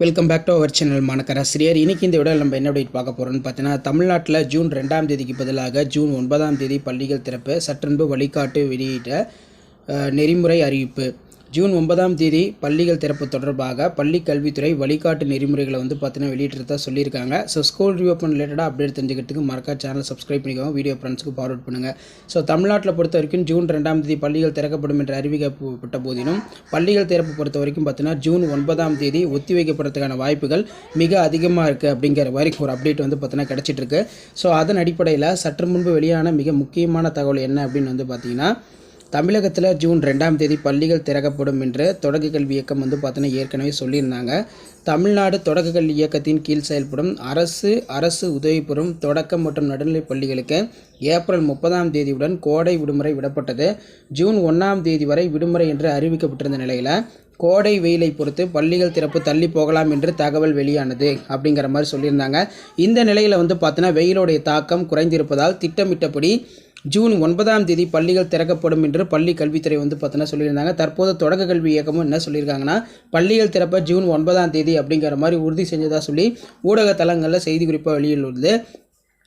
Welcome back to our channel மாணக்கராசிரியர் இன்றைக்கி இந்த விட நம்ம என்ன அப்டேட் பார்க்க போகிறோம்னு பார்த்தீங்கன்னா தமிழ்நாட்டில் ஜூன் ரெண்டாம் தேதிக்கு பதிலாக ஜூன் ஒன்பதாம் தேதி பள்ளிகள் திறப்பு சற்றென்பு வழிகாட்டு வெளியிட்ட நெறிமுறை அறிவிப்பு. ஜூன் ஒன்பதாம் தேதி பள்ளிகள் திறப்பு தொடர்பாக பள்ளி கல்வித்துறை வழிகாட்டு நெறிமுறைகளை வந்து பார்த்தீங்கன்னா வெளியிட்டதா சொல்லியிருக்காங்க. ஸோ ஸ்கூல் ரீஓப்பன் ரிலேட்டடாக அப்டேட் தெரிஞ்சுக்கிறதுக்கு மறக்கா சேனல் சப்ஸ்கிரைப் பண்ணிக்கோங்க. வீடியோ ஃப்ரெண்ட்ஸ்க்கு ஃபார்வர்ட் பண்ணுங்கள் ஸோ தமிழ்நாட்டில் பொறுத்த வரைக்கும் ஜூன் ரெண்டாம் தேதி பள்ளிகள் திறக்கப்படும் என்று அறிவிக்கப்பட்ட போதிலும் பள்ளிகள் திறப்பு பொறுத்த வரைக்கும் பார்த்தீங்கன்னா ஜூன் ஒன்பதாம் தேதி ஒத்திவைக்கப்படுறதுக்கான வாய்ப்புகள் மிக அதிகமாக இருக்குது அப்படிங்கிற வரைக்கும் ஒரு அப்டேட் வந்து பார்த்தீங்கன்னா கிடச்சிட்ருக்கு ஸோ அதன் அடிப்படையில் சற்று முன்பு வெளியான மிக முக்கியமான தகவல் என்ன அப்படின்னு வந்து பார்த்தீங்கன்னா தமிழகத்தில் ஜூன் ரெண்டாம் தேதி பள்ளிகள் திறக்கப்படும் என்று தொடக்க கல்வி இயக்கம் வந்து பார்த்தோன்னா ஏற்கனவே சொல்லியிருந்தாங்க. தமிழ்நாடு தொடக்க கல்வி இயக்கத்தின் கீழ் செயல்படும் அரசு அரசு உதவி பெறும் தொடக்கம் மற்றும் நடுநிலைப் பள்ளிகளுக்கு ஏப்ரல் முப்பதாம் தேதியுடன் கோடை விடுமுறை விடப்பட்டது. ஜூன் ஒன்றாம் தேதி வரை விடுமுறை என்று அறிவிக்கப்பட்டிருந்த நிலையில் கோடை வெயிலை பொறுத்து பள்ளிகள் திறப்பு தள்ளி போகலாம் என்று தகவல் வெளியானது அப்படிங்கிற மாதிரி சொல்லியிருந்தாங்க. இந்த நிலையில் வந்து பார்த்தோன்னா வெயிலுடைய தாக்கம் குறைந்திருப்பதால் திட்டமிட்டபடி ஜூன் ஒன்பதாம் தேதி பள்ளிகள் திறக்கப்படும் என்று பள்ளி கல்வித்துறை வந்து பார்த்தோன்னா சொல்லியிருந்தாங்க. தற்போது தொடக்க கல்வி இயக்கமும் என்ன சொல்லியிருக்காங்கன்னா பள்ளிகள் திறப்ப ஜூன் ஒன்பதாம் தேதி அப்படிங்கிற மாதிரி உறுதி செஞ்சதாக சொல்லி ஊடக தளங்களில் செய்தி குறிப்பாக வெளியிட்டுள்ளது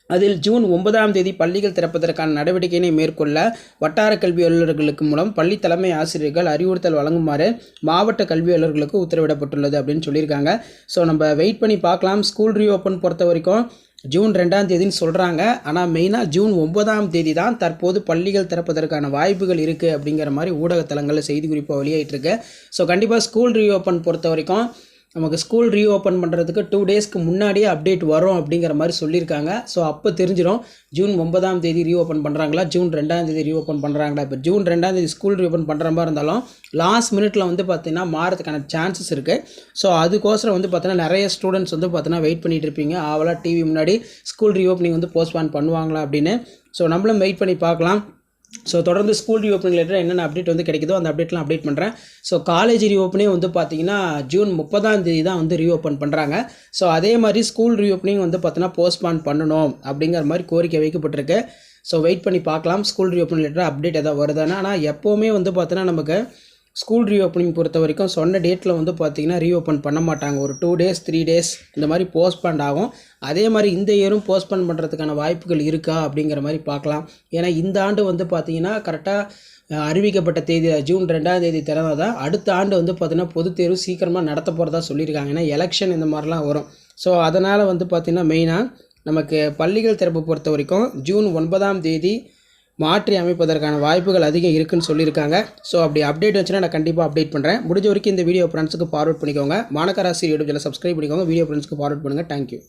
அதில் ஜூன் ஒன்பதாம் தேதி பள்ளிகள் திறப்பதற்கான நடவடிக்கையினை மேற்கொள்ள வட்டார கல்வி அலுவலர்களுக்கு மூலம் பள்ளி தலைமை ஆசிரியர்கள் அறிவுறுத்தல் வழங்குமாறு மாவட்ட கல்வி அலுவலர்களுக்கு உத்தரவிடப்பட்டுள்ளது அப்படின்னு சொல்லியிருக்காங்க. ஸோ நம்ம வெயிட் பண்ணி பார்க்கலாம். ஸ்கூல் ரீஓப்பன் பொறுத்த வரைக்கும் ஜூன் ரெண்டாம் தேதின்னு சொல்கிறாங்க ஆனால் மெயினாக ஜூன் ஒன்பதாம் தேதி தான் தற்போது பள்ளிகள் திறப்பதற்கான வாய்ப்புகள் இருக்குது அப்படிங்கிற மாதிரி ஊடகத்தலங்களில் செய்தி குறிப்பாக வெளியாயிட்டிருக்கு ஸோ கண்டிப்பாக ஸ்கூல் ரீஓப்பன் பொறுத்த வரைக்கும் நமக்கு ஸ்கூல் ரீஓப்பன் பண்ணுறதுக்கு டூ டேஸ்க்கு முன்னாடியே அப்டேட் வரும் அப்படிங்கிற மாதிரி சொல்லியிருக்காங்க. ஸோ அப்போ தெரிஞ்சிடும் ஜூன் ஒன்பதாம் தேதி ரீஓப்பன் பண்ணுறாங்களா ஜூன் ரெண்டாம் தேதி ரீஓப்பன் பண்ணுறாங்களா இப்போ ஜூன் ரெண்டாம் தேதி ஸ்கூல் ரீஓப்பன் பண்ணுற மாதிரி இருந்தாலும் லாஸ்ட் மினிட்ல வந்து பார்த்தீங்கன்னா மாறதுக்கான சான்சஸ் இருக்குது ஸோ அதுக்கோசரம் வந்து பார்த்தீங்கன்னா நிறைய ஸ்டூடெண்ட்ஸ் வந்து பார்த்தீங்கன்னா வெயிட் பண்ணிட்டு இருப்பீங்க. ஆவலாக டிவி முன்னாடி ஸ்கூல் ரீஓப்பனிங் வந்து போஸ்ட்பான் பண்ணுவாங்களா அப்படின்னு. ஸோ நம்மளும் வெயிட் பண்ணி பார்க்கலாம். ஸோ தொடர்ந்து ஸ்கூல் ரீஓப்பனிங் லெட்டர் என்னென்ன அப்டேட் வந்து கிடைக்குதோ அந்த அப்டேட்லாம் அப்டேட் பண்ணுறேன் ஸோ காலேஜ் ரீஓப்பனே வந்து பார்த்தீங்கன்னா ஜூன் முப்பதாம் தேதி தான் வந்து ரீஓப்பன் பண்ணுறாங்க ஸோ அதே மாதிரி ஸ்கூல் ரீஓப்பனிங் வந்து பார்த்தீங்கன்னா போஸ்ட்பான் பண்ணணும் அப்படிங்கிற மாதிரி கோரிக்கை வைக்கப்பட்டிருக்கு. ஸோ வெயிட் பண்ணி பார்க்கலாம். ஸ்கூல் ரீஓப்பனிங் லெட்டர் அப்டேட் எதாவது வருதுன்னா. ஆனால் எப்போவுமே வந்து பார்த்தீங்கன்னா நமக்கு ஸ்கூல் ரீஓப்பனிங் பொறுத்த வரைக்கும் சொன்ன டேட்டில் வந்து பார்த்தீங்கன்னா ரீஓப்பன் பண்ண மாட்டாங்க. ஒரு டூ டேஸ் த்ரீ டேஸ் இந்த மாதிரி போஸ்ட்பண்ட் ஆகும். அதே மாதிரி இந்த இயரும் போஸ்ட்பண்ட் பண்ணுறதுக்கான வாய்ப்புகள் இருக்கா அப்படிங்கிற மாதிரி பார்க்கலாம். ஏன்னா இந்த ஆண்டு வந்து பார்த்தீங்கன்னா கரெக்டாக அறிவிக்கப்பட்ட தேதி ஜூன் ரெண்டாம் தேதி திறந்தால் தான் அடுத்த ஆண்டு வந்து பார்த்திங்கன்னா பொதுத் தேர்வு சீக்கிரமாக நடத்த போகிறதா சொல்லியிருக்காங்க. ஏன்னா எலெக்ஷன் இந்த மாதிரிலாம் வரும். ஸோ அதனால் வந்து பார்த்திங்கன்னா மெயினாக நமக்கு பள்ளிகள் திறப்பு பொறுத்த வரைக்கும் ஜூன் ஒன்பதாம் தேதி மாற்றி அமைப்பதற்கான வாய்ப்புகள் அதிகம் இருக்குன்னு சொல்லியிருக்காங்க. ஸோ அப்படி அப்டேட் வச்சுன்னா நான் கண்டிப்பாக அப்டேட் பண்ணுறேன் முடிஞ்ச வரைக்கும் இந்த வீடியோ ஃப்ரெண்ட்ஸுக்கு ஃபார்வர்ட் பண்ணிக்கோங்க. மாணக்கராசி யூடியூப் சேனல் சப்ஸ்கிரைப் பண்ணிக்கோங்க. வீடியோ ஃப்ரெண்ட்ஸ்க்கு ஃபார்வர்ட் பண்ணுங்கள் தேங்க்யூ